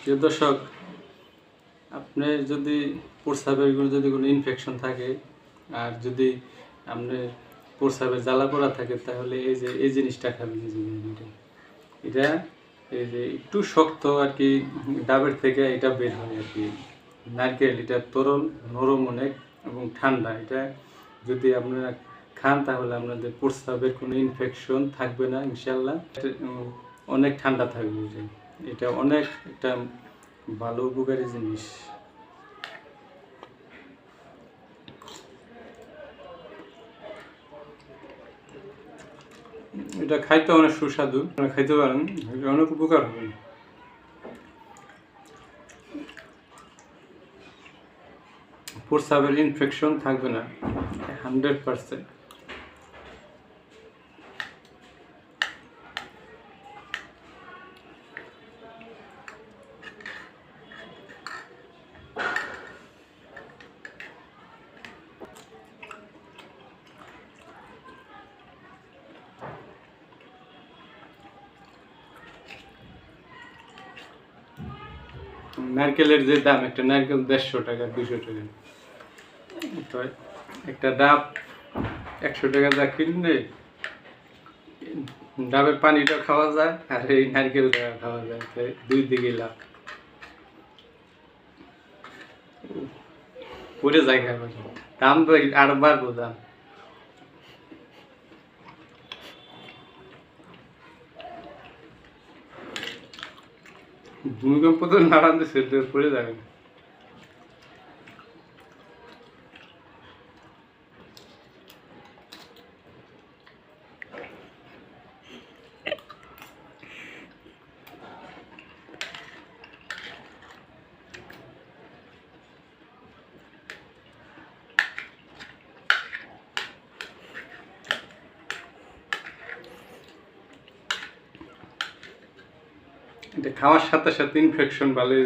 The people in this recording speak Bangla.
প্রিয় দর্শক, আপনি যদি প্রস্রাবের যদি কোনো ইনফেকশন থাকে আর যদি আপনার প্রস্রাবের জ্বালা পোড়া থাকে, তাহলে এই যে, এই জিনিসটা খাবেন এই যে এটা এই যে একটু শক্ত আর কি ডাবের থেকে এটা বের হয় আর কি। নারকেল, এটা তরল, নরম অনেক এবং ঠান্ডা। এটা যদি আপনারা খান, তাহলে আপনাদের প্রস্রাবের কোনো ইনফেকশন থাকবে না ইনশাল্লাহ অনেক ঠান্ডা থাকবে এটা এটা অনেক একটা ভালো উপকারী জিনিস। এটা খাইতে অনেক সুস্বাদু খাইতে পারেন অনেক উপকার হবে। প্রস্রাবের ইনফেকশন থাকবে না হান্ড্রেড পার্সেন্ট নারকেলের যে দাম, একটা নারকেল দেড়শো টাকা, দুশো টাকা। একটা ডাব একশো টাকা যা কিনলে ডাবের পানিটা খাওয়া যায় আর এই নারকেলটা খাওয়া যায়। দুই দিকে লাভ। পরে যায় খাবার। দাম তো আরও বাড়বো, দাম। ভূমিকম্প তো নাড়ান দিচ্ছে পড়ে যাবে এটা খাওয়ার সাথে সাথে ইনফেকশন ভালোই